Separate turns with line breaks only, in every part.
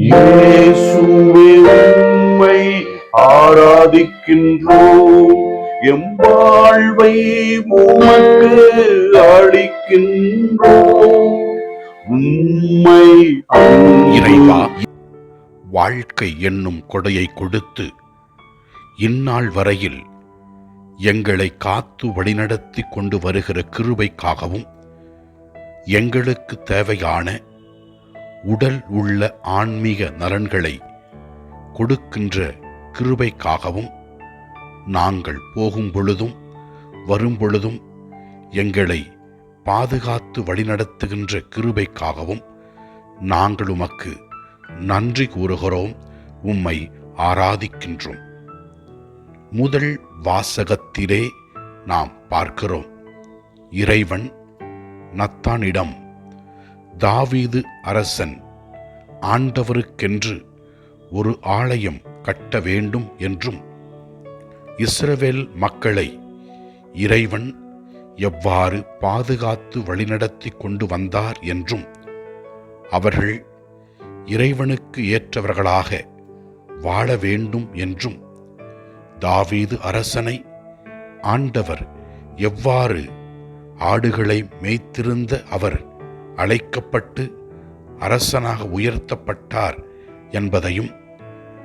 இயேசுவே உம்மை ஆராதிக்கின்றோம். எம் வாழ்வை உமக்கு அளிக்கின்றோம். உம்மை
இறைவா வாழ்க்கை என்னும் கொடையை கொடுத்து இந்நாள் வரையில் எங்களை காத்து வழிநடத்தி கொண்டு வருகிற கிருபைக்காகவும் எங்களுக்கு தேவையான உடல் உள்ள ஆன்மீக நலன்களை கொடுக்கின்ற கிருபைக்காகவும் நாங்கள் போகும் பொழுதும் வரும் பொழுதும் எங்களை பாதுகாத்து வழிநடத்துகின்ற கிருபைக்காகவும் நாங்கள் உமக்கு நன்றி கூறுகிறோம் உம்மை ஆராதிக்கின்றோம். முதல் வாசகத்திலே நாம் பார்க்கிறோம். இறைவன் நத்தானிடம் தாவீது அரசன் ஆண்டவருக்கென்று ஒரு ஆலயம் கட்ட வேண்டும் என்றும் இஸ்ரவேல் மக்களை இறைவன் எவ்வாறு பாதுகாத்து வழிநடத்தி கொண்டு வந்தார் என்றும் அவர்கள் இறைவனுக்கு ஏற்றவர்களாக வாழ வேண்டும் என்றும் தாவீது அரசனை ஆண்டவர் எவ்வாறு ஆடுகளை மேய்த்திருந்த அவர் அழைக்கப்பட்டு அரசனாக உயர்த்தப்பட்டார் என்பதையும்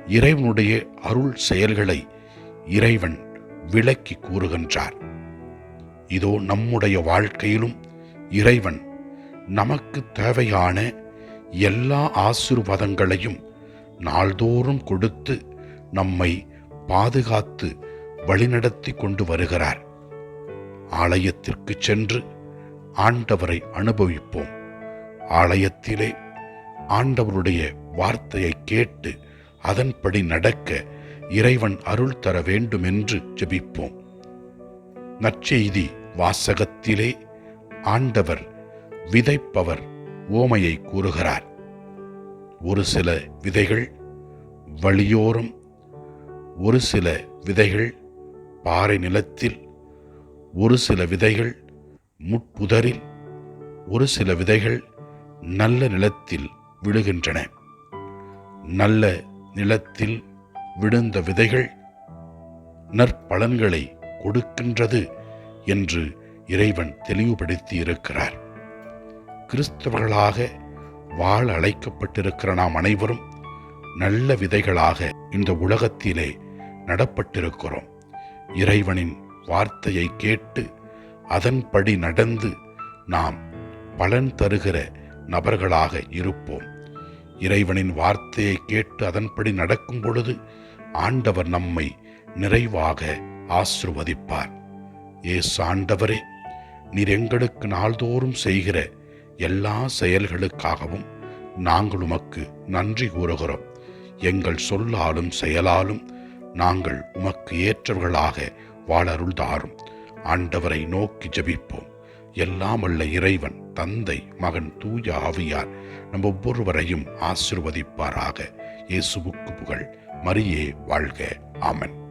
இறைவனுடைய அருள் செயல்களை இறைவன் விளக்கி கூறுகின்றார். இதோ நம்முடைய வாழ்க்கையிலும் இறைவன் நமக்கு தேவையான எல்லா ஆசீர்வாதங்களையும் நாள்தோறும் கொடுத்து நம்மை பாதுகாத்து வழிநடத்தி கொண்டு வருகிறார். ஆலயத்திற்கு சென்று ஆண்டவரை அனுபவிப்போம். ஆலயத்திலே ஆண்டவருடைய வார்த்தையை கேட்டு அதன்படி நடக்க இறைவன் அருள் தர வேண்டும் என்று ஜெபிப்போம். நற்செய்தி வாசகத்திலே ஆண்டவர் விதைப்பவர் ஓமையை கூறுகிறார். ஒரு சில விதைகள் வழியோரம் ஒரு சில விதைகள் பாறை நிலத்தில் ஒரு சில விதைகள் முட்புதரில் ஒரு சில விதைகள் நல்ல நிலத்தில் விழுகின்றன. நல்ல நிலத்தில் விழுந்த விதைகள் நற்பலன்களை கொடுக்கின்றது என்று இறைவன் தெளிவுபடுத்தி இருக்கிறார் கிறிஸ்தவர்களாக வாழ அழைக்கப்பட்டிருக்கிற நாம் அனைவரும் நல்ல விதைகளாக இந்த உலகத்திலே நடப்பட்டிருக்கிறோம். இறைவனின் வார்த்தையை கேட்டு அதன்படி நடந்து நாம் பலன் தருகிற நபர்களாக இருப்போம். இறைவனின் வார்த்தையை கேட்டு அதன்படி நடக்கும் பொழுது ஆண்டவர் நம்மை நிறைவாக ஆசிர்வதிப்பார். ஏசு ஆண்டவரே நீர் எங்களுக்கு நாள்தோறும் செய்கிற எல்லா செயல்களுக்காகவும் நாங்கள் உமக்கு நன்றி கூறுகிறோம். எங்கள் சொல்லாலும் செயலாலும் நாங்கள் உமக்கு ஏற்றவர்களாக வாழருள் தாரும் ஆண்டவரை நோக்கி ஜெபிப்போம். எல்லாம் அல்ல இறைவன் தந்தை மகன் தூய ஆவியார் நம் ஒவ்வொருவரையும் ஆசிர்வதிப்பாராக. இயேசுவுக்கு புகழ். மரியே வாழ்க. ஆமன்.